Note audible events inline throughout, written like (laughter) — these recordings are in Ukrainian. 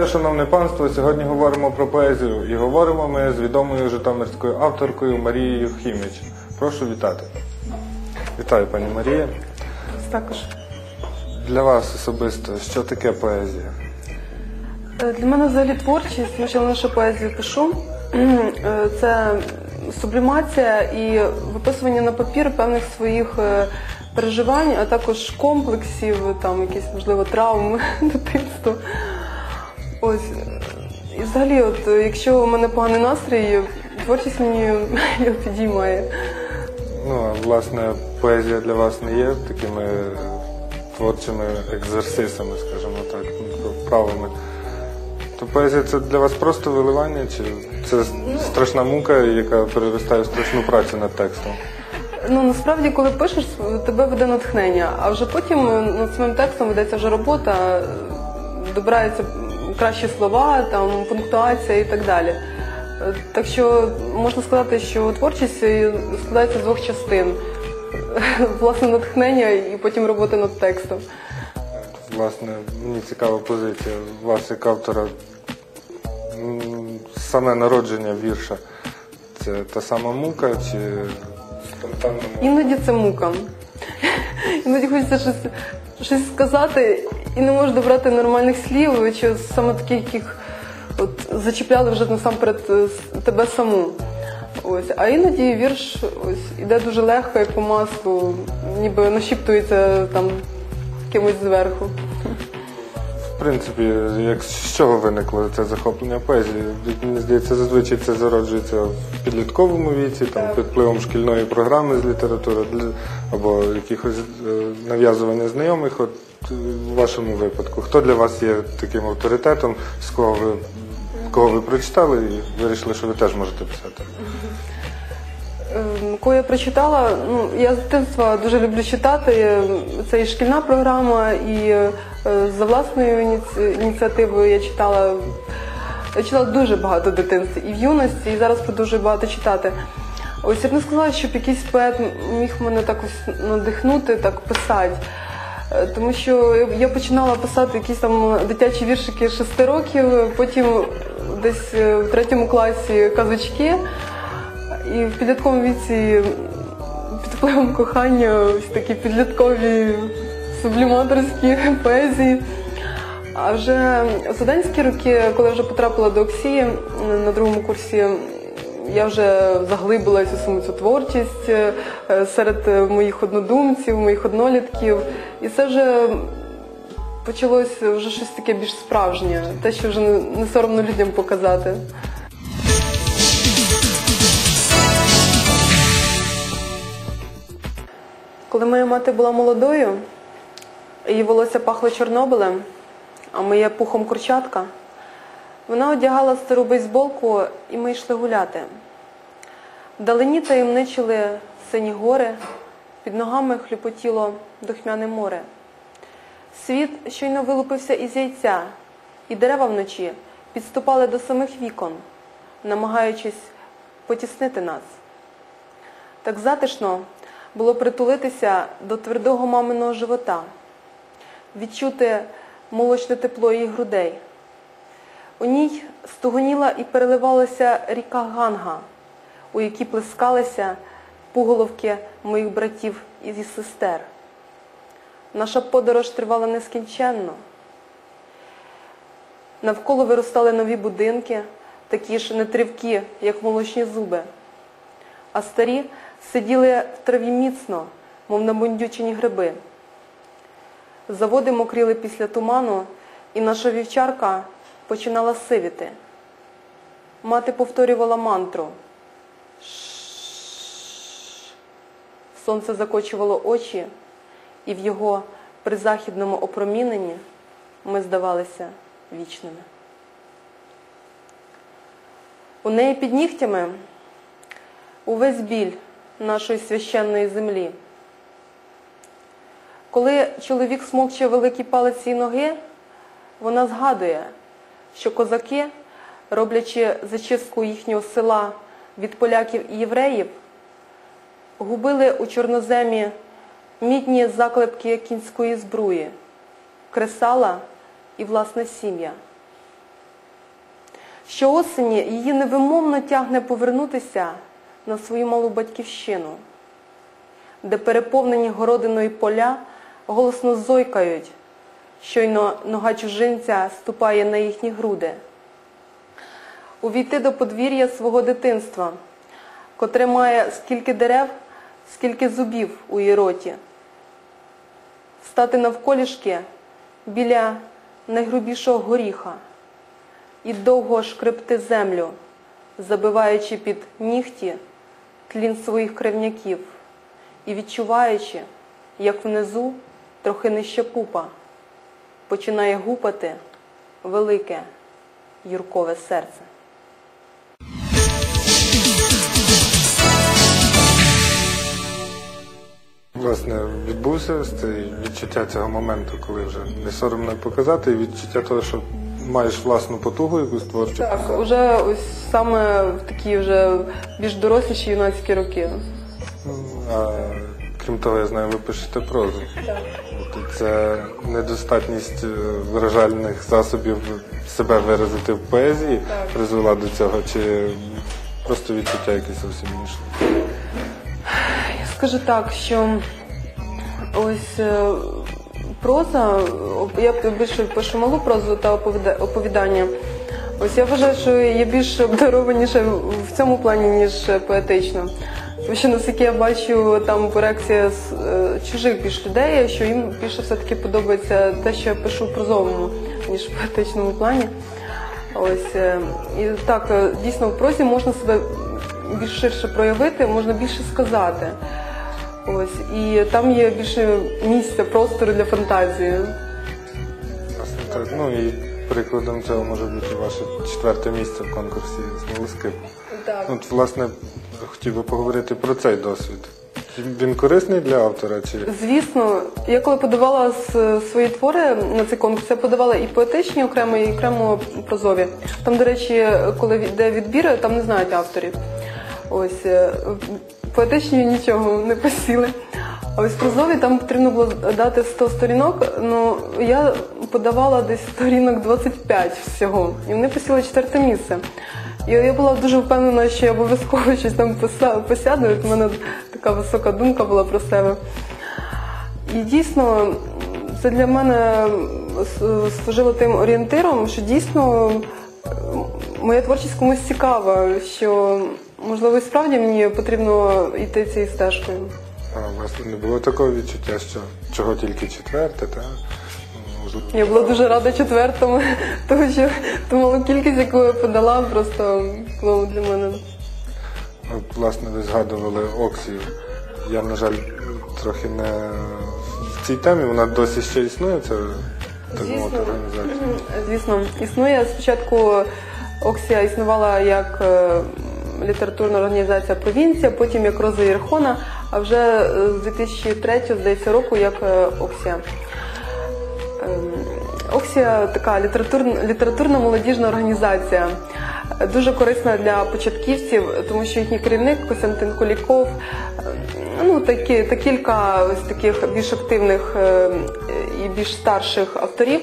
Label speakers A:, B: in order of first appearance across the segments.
A: Вітаю, шановне панство. Сьогодні говоримо про поезію і говоримо ми з відомою житомирською авторкою Марією Хіміч. Прошу вітати. Вітаю, пані Марія.
B: Також
A: Для вас особисто, що таке поезія?
B: Е, для мене взагалі творчість, тому що я лише поезію пишу. Е, Це сублімація і виписування на папір певних своїх е, переживань, а також комплексів, там якісь можливо травми (laughs) дитинства. Ось і взагалі, от якщо у мене поганий настрій, творчість мені (laughs) його підіймає.
A: Ну, а власне, поезія для вас не є такими творчими екзерсисами, скажімо так, вправами. То поезія це для вас просто виливання, чи це страшна мука, яка переростає в страшну працю над текстом?
B: Ну насправді, коли пишеш, тебе веде натхнення, а вже потім е, над самим текстом ведеться вже робота, добираються кращі слова, там пунктуація і так далі. Е, Так що можна сказати, що творчість е, складається з двох частин: (laughs) власне натхнення і потім робота над текстом.
A: Власне, мені цікава позиція вас як автора. Саме народження вірша. Це та сама мука чи спонтанна мука?
B: Іноді це мука. (laughs) Іноді хочеться щось, щось сказати і не можеш добрати нормальних слів, чи саме таких, яких от, зачіпляли вже насамперед е, тебе саму. Ось. А іноді вірш ось, іде дуже легко, як по маслу, ніби нашіптується там кимось зверху.
A: В принципі, як з чого виникло це захоплення поезії? Мені здається, зазвичай це зароджується в підлітковому віці, там під впливом шкільної програми з літератури або якихось е, нав'язування знайомих. От в вашому випадку, хто для вас є таким авторитетом, з кого ви кого ви прочитали і вирішили, що ви теж можете писати?
B: Ем, Коли я прочитала, ну я з дитинства дуже люблю читати. Це і шкільна програма, і е, за власною ініці- ініціативою я читала. Я читала дуже багато в і в юності, і зараз продовжую багато читати. Ось я б не сказала, щоб якийсь поет міг мене так ось надихнути, так писати. Е, Тому що я- починала писати якісь там дитячі віршики шести років, потім десь е, в третьому класі казочки. І в підлітковому віці під впливом кохання ось такі підліткові субліматорські (laughs) поезії. А вже в студентські роки, коли я вже потрапила до Оксії на другому курсі, я вже заглибилась у саму цю творчість е, серед моїх однодумців, моїх однолітків. І це вже почалося вже щось таке більш справжнє, те, що вже не соромно людям показати. Коли моя мати була молодою, її волосся пахло Чорнобилем, а моє пухом курчатка, вона одягала стару бейсболку, і ми йшли гуляти. Вдалині таємничили сині гори, під ногами хлюпотіло духмяне море. Світ щойно вилупився із яйця, і дерева вночі підступали до самих вікон, намагаючись потіснити нас. Так затишно було притулитися до твердого маминого живота, відчути молочне тепло її грудей. У ній стугоніла і переливалася ріка Ганга, у якій плескалися пуголовки моїх братів і сестер. Наша подорож тривала нескінченно. Навколо виростали нові будинки, такі ж нетривкі, як молочні зуби. А старі сиділи в траві міцно, мов набундючені гриби. Заводи мокріли після туману, і наша вівчарка починала сивіти. Мати повторювала мантру. Сонце закочувало очі, і в його призахідному опроміненні ми здавалися вічними. У неї під нігтями увесь біль нашої священної землі. Коли чоловік смокче великий палець її ноги, вона згадує, що козаки, роблячи зачистку їхнього села від поляків і євреїв, губили у чорноземі мідні заклепки кінської збруї, кресала і власна сім'я. Щоосені її невимовно тягне повернутися на свою малу батьківщину, де переповнені городиною поля голосно зойкають, щойно нога чужинця ступає на їхні груди. Увійти до подвір'я свого дитинства, котре має скільки дерев, скільки зубів у її роті, стати навколішки біля найгрубішого горіха і довго шкребти землю, забиваючи під нігті тлін своїх кривняків і відчуваючи, як внизу, трохи нижче пупа, починає гупати велике юркове серце.
A: Власне, відбувся відчуття цього моменту, коли вже не соромно показати, і відчуття того, що маєш власну потугу, якусь творчу.
B: Так, уже ось саме в такі вже більш доросліші юнацькі роки.
A: А крім того, я знаю, ви пишете прозу. Тобто це недостатність е, виражальних засобів себе виразити в поезії призвела до цього, чи просто відчуття якесь зовсім інше?
B: Я скажу так, що ось е, проза, я більше пишу малу прозу та оповідання. Ось я вважаю, що я більш обдарованіша в цьому плані, ніж поетично. Тому що наскільки я бачу там по реакції з е, чужих більш людей, що їм більше все-таки подобається те, що я пишу в прозовому, ніж в поетичному плані. Ось е, і так, е, дійсно в прозі можна себе більш ширше проявити, можна більше сказати. Ось і там є більше місця, простору для фантазії.
A: Ну і прикладом цього може бути ваше четверте місце в конкурсі «Смолоскип».
B: Так.
A: От, власне, хотів би поговорити про цей досвід. Він корисний для автора чи
B: Звісно, я коли подавала с- свої твори на цей конкурс, я подавала і поетичні окремо, і окремо прозові. Там, до речі, коли йде відбір, там не знають авторів. Ось е, поетичні нічого не посіли. А ось прозові там потрібно було дати 100 сторінок. Ну я подавала десь сторінок 25 всього, і вони посіли четверте місце. І я була дуже впевнена, що я обов'язково щось там посяду. От У мене така висока думка була про себе. І дійсно, це для мене служило тим орієнтиром, що дійсно моя творчість комусь цікава, що можливо і справді мені потрібно йти цією стежкою.
A: Власне не було такого відчуття, що чого тільки четверте, та
B: Я була дуже рада четвертому, (laughs) тому що ту малу кількість, яку я подала, просто було для мене.
A: От, власне, ви згадували Оксію. Я, на жаль, трохи не в цій темі, вона досі ще існує, це так мовити організація.
B: Звісно, існує спочатку Оксія існувала як е, літературна організація Провінція, потім як Роза Єрхона, а вже е, з 2003 здається року як е, Оксія. Ем, Оксія така літературна, літературна молодіжна організація, дуже корисна для початківців, тому що їхній керівник Костянтин Куліков, ну такі та кілька ось таких більш активних е, і більш старших авторів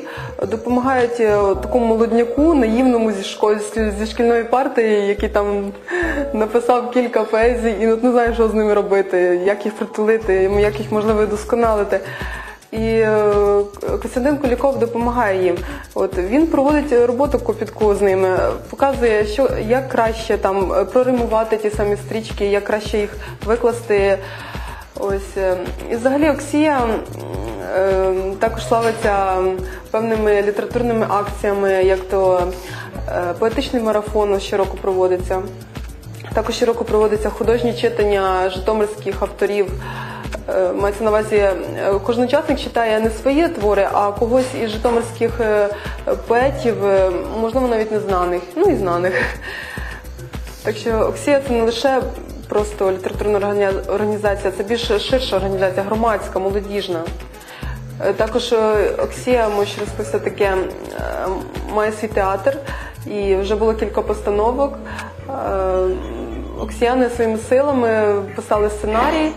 B: допомагають е, такому молодняку, наївному зі школь, зі шкільної партії, який там написав кілька поезій і не знає, що з ними робити, як їх притулити, як їх можливо вдосконалити. І е, Костянтин Куліков допомагає їм. От він проводить роботу копітку з ними, показує, що як краще там проримувати ті самі стрічки, як краще їх викласти. Ось е, і взагалі Оксія е, також славиться певними літературними акціями, як то е, поетичний марафон щороку проводиться. Також щороку проводиться художні читання житомирських авторів. Е, Мається на увазі, е, кожен учасник читає не свої твори, а когось із житомирських е, поетів, можливо, навіть незнаних, ну і знаних. Так що Оксія це не лише просто літературна організація, це більш ширша організація, громадська, молодіжна. Також Оксія, можу ще розповісти таке, має свій театр і вже було кілька постановок. Оксіяни своїми силами писали сценарій.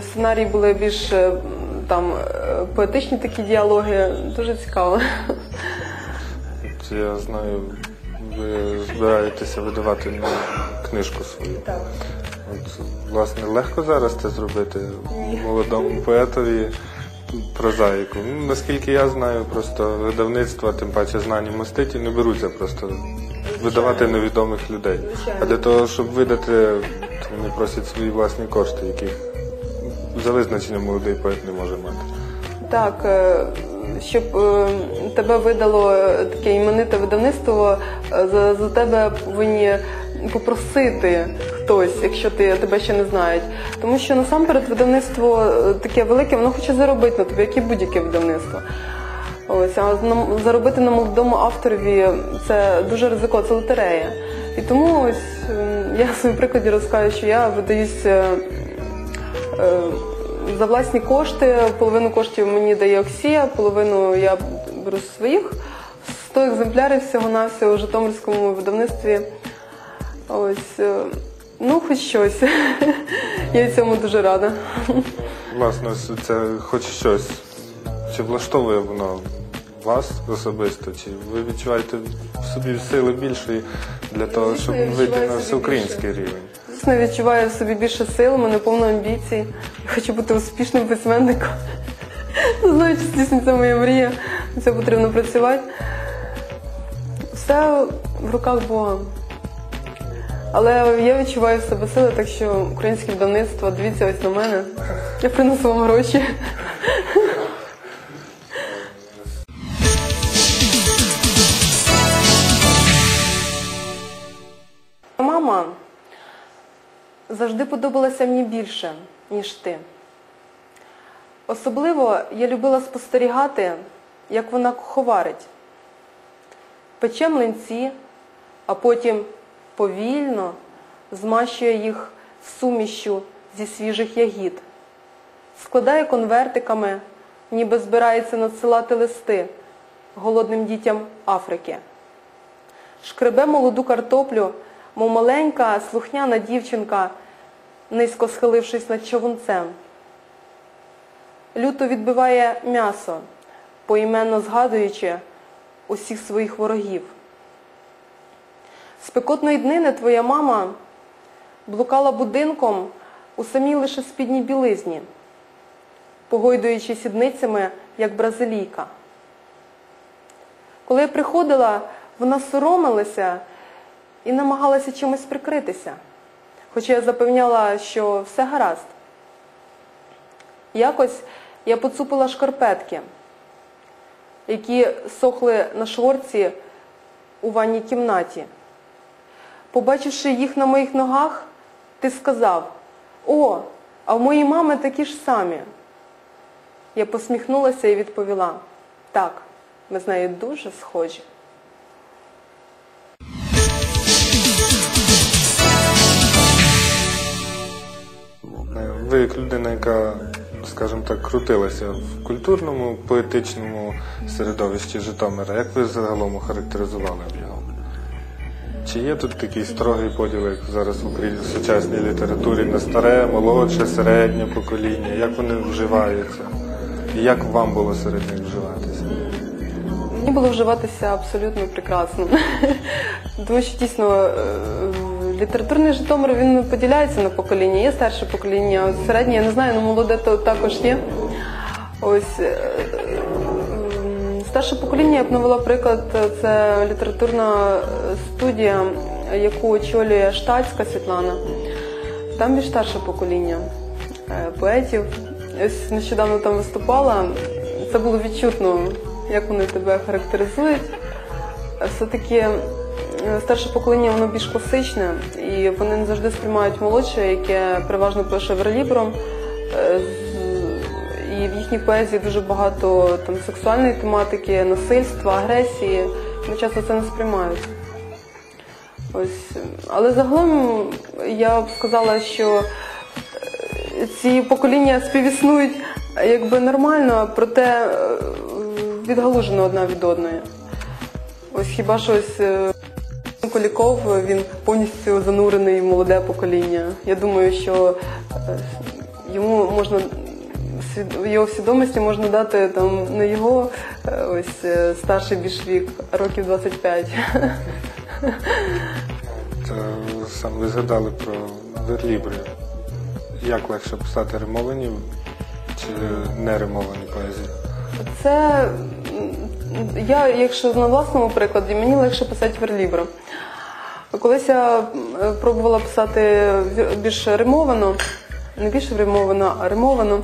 B: Сценарії були більш е, там е, поетичні такі діалоги. Дуже цікаво.
A: Я знаю ви збираєтеся видавати ну, книжку свою.
B: Так.
A: От, власне, легко зараз це зробити молодому поетові прозаїку. Ну, наскільки я знаю, просто видавництва, тим паче знані маститі, не беруться просто видавати невідомих людей. А для того, щоб видати, то вони просять свої власні кошти, яких за визначенням молодий поет не може мати.
B: Так, е, щоб е, тебе видало таке імените видавництво, е, за, за тебе повинні попросити хтось, якщо ти тебе ще не знають. Тому що насамперед видавництво таке велике, воно хоче заробити на тобі, як і будь-яке видавництво. Ось, а заробити на молодому авторові це дуже ризико, це лотерея. І тому ось е, я в своєму прикладі розкажу, що я видаюсь е, е, за власні кошти. Половину коштів мені дає Оксія, половину я беру з своїх. 100 екземплярів всього на всього у Житомирському видавництві. Ось, е, ну, хоч щось. (laughs) Я цьому дуже рада.
A: Власне, це хоч щось. Чи влаштовує воно вас особисто? Чи ви відчуваєте в собі сили більшої для того, щоб вийти на всеукраїнський рівень?
B: Звісно, відчуваю в собі більше сил, у мене повно амбіцій. Хочу бути успішним письменником. Не знаю, чи здійсниться моя мрія. На Це потрібно працювати. Все в руках Бога. Але я відчуваю в себе сили, так що українське видавництво, дивіться ось на мене. Я принесу вам гроші. Завжди подобалася мені більше, ніж ти. Особливо я любила спостерігати, як вона куховарить. Пече млинці, а потім повільно змащує їх сумішю зі свіжих ягід, складає конвертиками, ніби збирається надсилати листи голодним дітям Африки шкребе молоду картоплю, мов маленька, слухняна дівчинка, низько схилившись над човунцем. Люто відбиває м'ясо, поіменно згадуючи усіх своїх ворогів. Спекотної днини твоя мама блукала будинком у самій лише спідній білизні, погойдуючи сідницями, як бразилійка. Коли я приходила, вона соромилася і намагалася чимось прикритися, хоча я запевняла, що все гаразд. Якось я поцупила шкарпетки, які сохли на шворці у ванній кімнаті. Побачивши їх на моїх ногах, ти сказав: О, а в моїй мами такі ж самі. Я посміхнулася і відповіла: так, ми з нею дуже схожі.
A: Ви як людина, яка, скажімо так, крутилася в культурному, поетичному середовищі Житомира, як ви загалом охарактеризували його? Чи є тут такий строгий поділ, як зараз в сучасній літературі на старе, молодше, середнє покоління? Як вони вживаються? І як вам було серед них вживатися?
B: Мені було вживатися абсолютно прекрасно. (laughs) Тому що дійсно е, літературний Житомир він поділяється на покоління. Є старше покоління, середнє, я не знаю, але молоде то також є. Ось е, старше покоління, я б навела приклад, це літературна студія, яку очолює Штатська Світлана. Там більш старше покоління е, поетів. Ось нещодавно там виступала. Це було відчутно, як вони тебе характеризують. Е, Все-таки е, старше покоління воно більш класичне, і вони не завжди сприймають молодше, яке переважно пише верлібром. Е, І в їхній поезії дуже багато там сексуальної тематики, насильства, агресії. Вони часто це не сприймають. Ось, але загалом я б сказала, що е, ці покоління співіснують е, якби нормально, проте е, відгалужено одна від одної. Ось хіба що е, він повністю занурений в молоде покоління. Я думаю, що е, йому можна його свідомості можна дати там не його е, ось е, старший більш вік, років 25.
A: Та сам ви згадали про верлібри. Як легше писати римовані чи не римовані поезії?
B: Це я, якщо на власному прикладі, мені легше писати верлібром. Колись я м, пробувала писати більш римовано, не більш римовано, а римовано.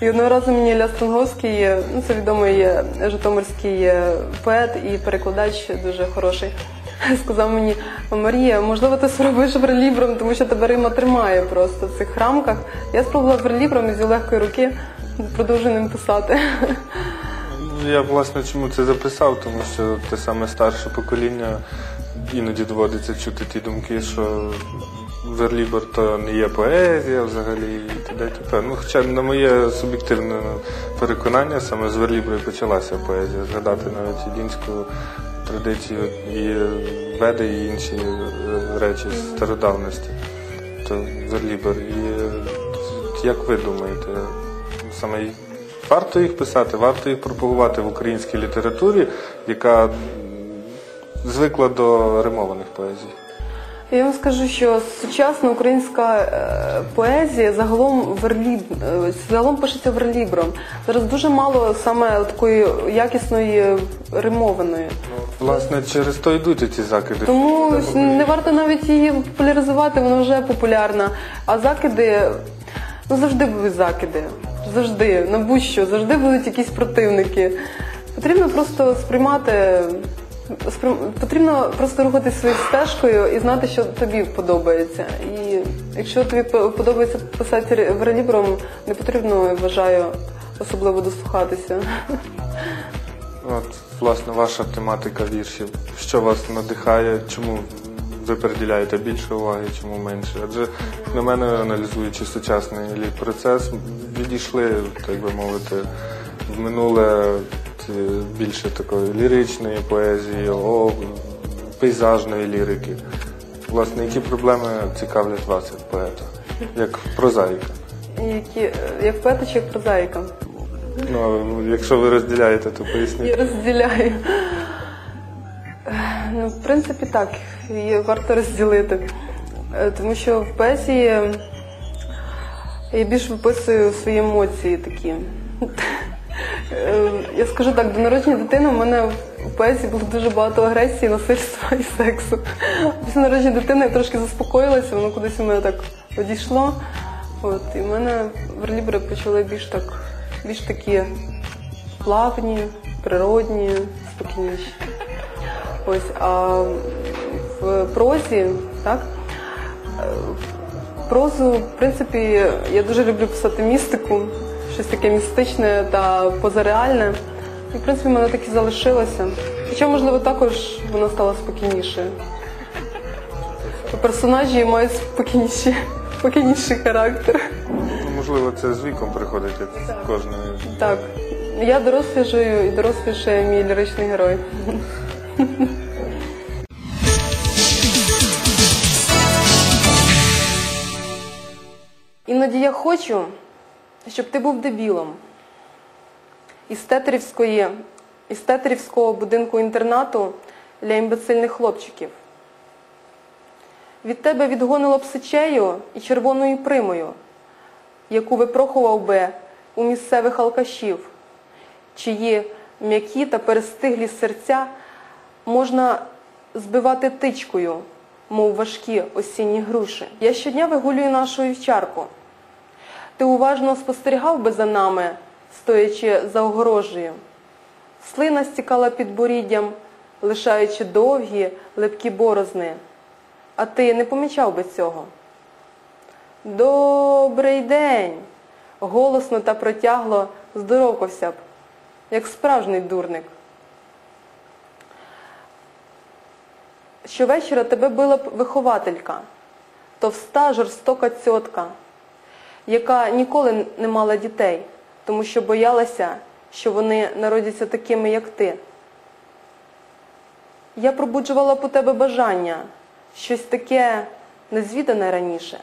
B: І одного разу мені Ілля Стронговський, ну це відомий е, житомирський е, поет і перекладач дуже хороший. (laughs) Сказав мені, Марія, можливо, ти спробуєш верлібром, тому що тебе Рима тримає просто в цих рамках. Я спробувала верлібром і з легкої руки продовжую ним писати. (laughs)
A: Ну, Я власне чому це записав, тому що те саме старше покоління іноді доводиться чути ті думки, що верлібр то не є поезія взагалі і т.д. т.п. Ну, хоча на моє суб'єктивне переконання, саме з верлібру і почалася поезія. Згадати навіть ілінську традицію і веди, і інші е, речі з стародавності. То верлібр. І е, як ви думаєте, саме варто їх писати, варто їх пропагувати в українській літературі, яка звикла до римованих поезій?
B: Я вам скажу, що сучасна українська е, поезія загалом верліб е, загалом пишеться верлібром. Зараз дуже мало саме такої якісної римованої.
A: Власне, через то йдуть ці закиди.
B: Тому не варто навіть її популяризувати, вона вже популярна. А закиди, ну завжди будуть закиди. Завжди, на будь-що, завжди будуть якісь противники. Потрібно просто сприймати. Потрібно просто рухатись своєю стежкою і знати, що тобі подобається. І якщо тобі подобається писати ре- верлібром, не потрібно, я вважаю, особливо дослухатися.
A: От, власне, ваша тематика віршів. Що вас надихає, чому ви приділяєте більше уваги, чому менше? Адже на мене, аналізуючи сучасний процес, відійшли, так би мовити, в минуле більше такої ліричної поезії, о, пейзажної лірики. Власне, які проблеми цікавлять вас як поета, як прозаїка?
B: Які, як поета чи як прозаїка?
A: Ну, якщо ви розділяєте, то поясніть.
B: Я розділяю. Ну, в принципі, так, її варто розділити. Е, Тому що в поезії я більш виписую свої емоції такі. Е, Я скажу так, до народження дитини в мене в поезії було дуже багато агресії, насильства і сексу. Після народження дитини я трошки заспокоїлася, воно кудись у мене так одійшло. От, і в мене верлібри почали більш так, більш такі плавні, природні, спокійніші. Ось, а в прозі, так? е, Прозу, в принципі, я дуже люблю писати містику, щось таке містичне та позареальне. І, в принципі, мене так і залишилося. Хоча, можливо, також вона стала спокійнішою. Персонажі мають спокійніші, спокійніший характер.
A: Ну, можливо, це з віком приходить з кожної.
B: Так, я доросліжую і дорослішає мій ліричний герой. Іноді я хочу, щоб ти був дебілом. Із Тетерівської, із Тетерівського будинку інтернату для імбецильних хлопчиків. Від тебе відгонило б сечею і червоною примою, яку випрохував би у місцевих алкашів, чиї м'які та перестиглі серця можна збивати тичкою, мов важкі осінні груші. Я щодня вигулюю нашу вівчарку. Ти уважно спостерігав би за нами, стоячи за огорожею. Слина стікала під боріддям, лишаючи довгі, липкі борозни. А ти не помічав би цього. Добрий день! Голосно та протягло здоровкався б, як справжній дурник. Щовечора тебе била б вихователька, товста жорстока цьотка, яка ніколи не мала дітей, тому що боялася, що вони народяться такими, як ти. Я пробуджувала по тебе бажання, щось таке незвідане раніше.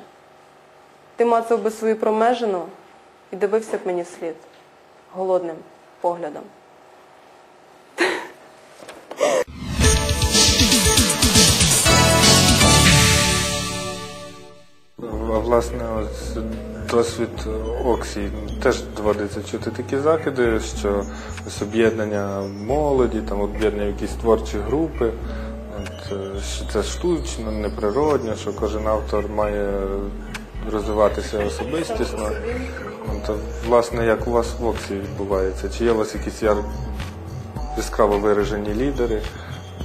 B: Ти мацав би свою промежину і дивився б мені слід голодним поглядом.
A: Власне, досвід Оксі теж доводиться чути такі закиди, що ось об'єднання молоді, там об'єднання якісь творчі групи, от, е, що це штучно, неприродно, що кожен автор має розвиватися особистісно. От, власне, як у вас в Оксі відбувається? Чи є у вас якісь яр... яскраво виражені лідери,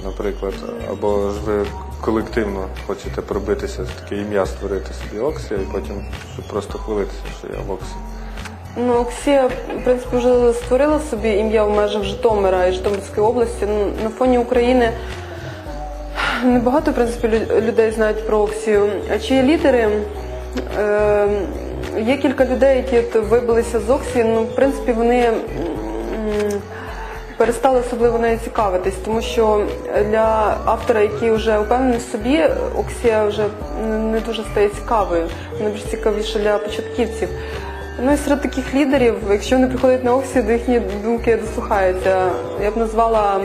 A: наприклад, або ж ви колективно хочете пробитися, таке ім'я створити собі Оксі, і потім просто хвалитися, що я в Оксі.
B: Ну, Оксія, в принципі, вже створила собі ім'я в межах Житомира і Житомирської області. Ну, на фоні України небагато, в принципі, людей знають про Оксію. А чи є лідери? Е, є кілька людей, які вибилися з Оксії. Ну, в принципі, вони перестали особливо нею цікавитись, тому що для автора, який вже упевнений в собі, Оксія вже не дуже стає цікавою. Вона більш цікавіша для початківців. Ну і серед таких лідерів, якщо вони приходять на Оксію, до їхні думки дослухаються. Я б назвала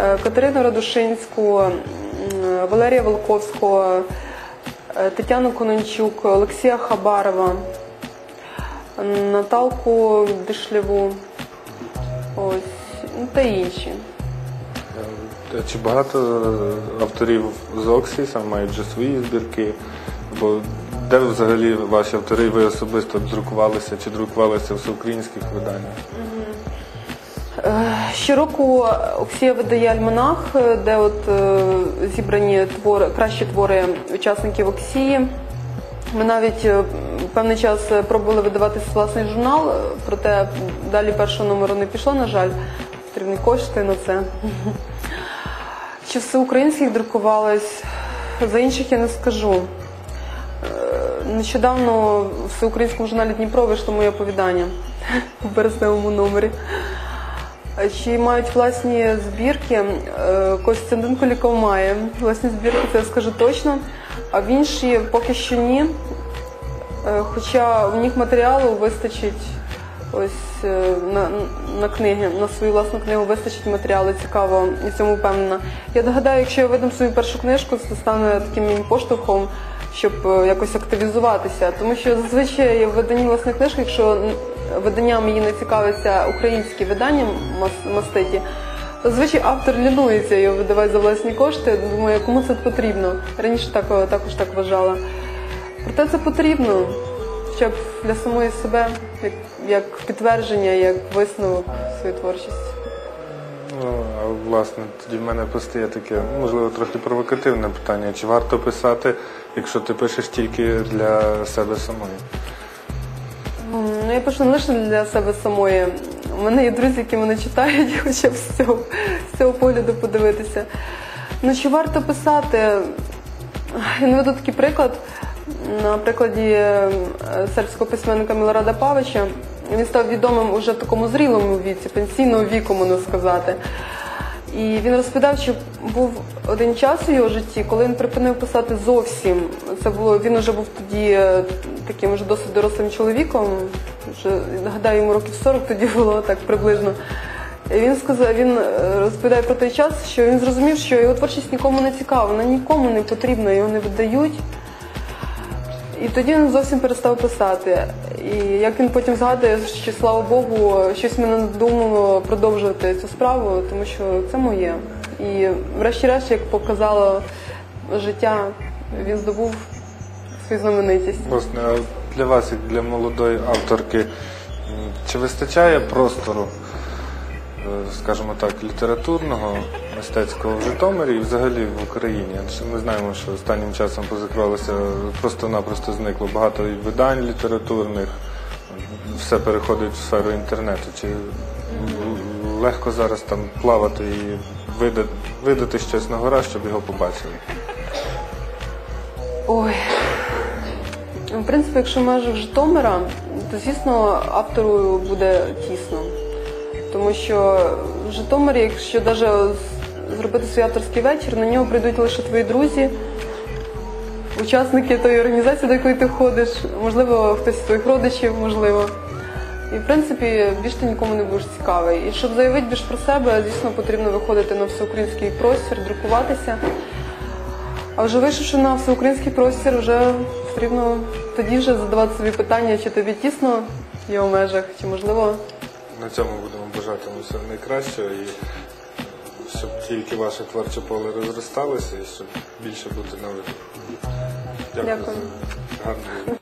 B: е, Катерину Радушинську, Валерія Волковського, е, Тетяну Конончук, Олексія Хабарова, Наталку Дишлєву, ось, та інші.
A: Е, Чи багато авторів з Оксі саме мають вже свої збірки? Бо де взагалі ваші автори, ви особисто друкувалися чи друкувалися в всеукраїнських виданнях?
B: Е, Щороку Оксія видає альманах, е, де от е, зібрані твори, кращі твори учасників Оксії. Ми навіть е, певний час е, пробували видавати власний журнал, е, проте далі першого номеру не пішло, на жаль, потрібні кошти на це. Чи всеукраїнських друкувалось? За інших я не скажу. Е, Нещодавно в всеукраїнському журналі Дніпро вийшло моє оповідання в березневому номері. Чи мають власні збірки? Е, Костянтин Куліков має власні збірки, це я скажу точно. А в інші поки що ні. Е, Хоча в них матеріалу вистачить ось е, на, на книги, на свою власну книгу вистачить матеріалу, цікаво, і цьому впевнена. Я догадаю, якщо я видам свою першу книжку, це стане таким мені поштовхом, щоб е, якось активізуватися. Тому що зазвичай в виданні власної книжки, якщо м, виданням її не цікавиться українські видання мас- маститі, Зазвичай автор лінується його видавати за власні кошти. Думаю, кому це потрібно. Раніше так, також так вважала. Проте це потрібно, щоб для самої себе, як, як підтвердження, як висновок своєї творчості.
A: Ну, а власне, тоді в мене постає таке, можливо, трохи провокативне питання. Чи варто писати, якщо ти пишеш тільки для себе самої?
B: Ну, я пишу не лише для себе самої. У мене є друзі, які мене читають, (laughs) хоча б з цього, з цього погляду подивитися. Ну чи варто писати? Я наведу такий приклад. На прикладі е, сербського письменника Мілорада Павича. Він став відомим уже в такому зрілому віці, пенсійного віку, можна сказати. І він розповідав, що був один час у його житті, коли він припинив писати зовсім. Це було він вже був тоді е, таким вже досить дорослим чоловіком. Вже нагадаю, йому років 40 тоді було так приблизно. І він сказав, він е, розповідає про той час, що він зрозумів, що його творчість нікому не цікава, вона нікому не потрібна, його не видають. І тоді він зовсім перестав писати. І як він потім згадує, що слава Богу, щось мене надумало продовжувати цю справу, тому що це моє. І врешті-решт, як показало життя, він здобув свою знаменитість.
A: Власне, а для вас, як для молодої авторки, чи вистачає простору, е, скажімо так, літературного, мистецького в Житомирі і взагалі в Україні? Ми знаємо, що останнім часом позакривалося, просто-напросто зникло багато видань літературних, все переходить в сферу інтернету. Чи легко зараз там плавати і видати, видати щось на гора, щоб його побачили?
B: Ой. В принципі, якщо в межах Житомира, то звісно автору буде тісно. Тому що в Житомирі, якщо навіть зробити свій авторський вечір, на нього прийдуть лише твої друзі, учасники тої організації, до якої ти ходиш, можливо, хтось з твоїх родичів, можливо. І в принципі більш ти нікому не будеш цікавий. І щоб заявити більш про себе, звісно, потрібно виходити на всеукраїнський простір, друкуватися. А вже вийшовши на всеукраїнський простір, вже потрібно тоді вже задавати собі питання, чи тобі тісно в його межах, чи можливо
A: На цьому будемо бажати вам найкращого і щоб тільки ваше творче поле розросталося і щоб більше бути на виду. Дякую.
B: Дякую.
A: за гарну.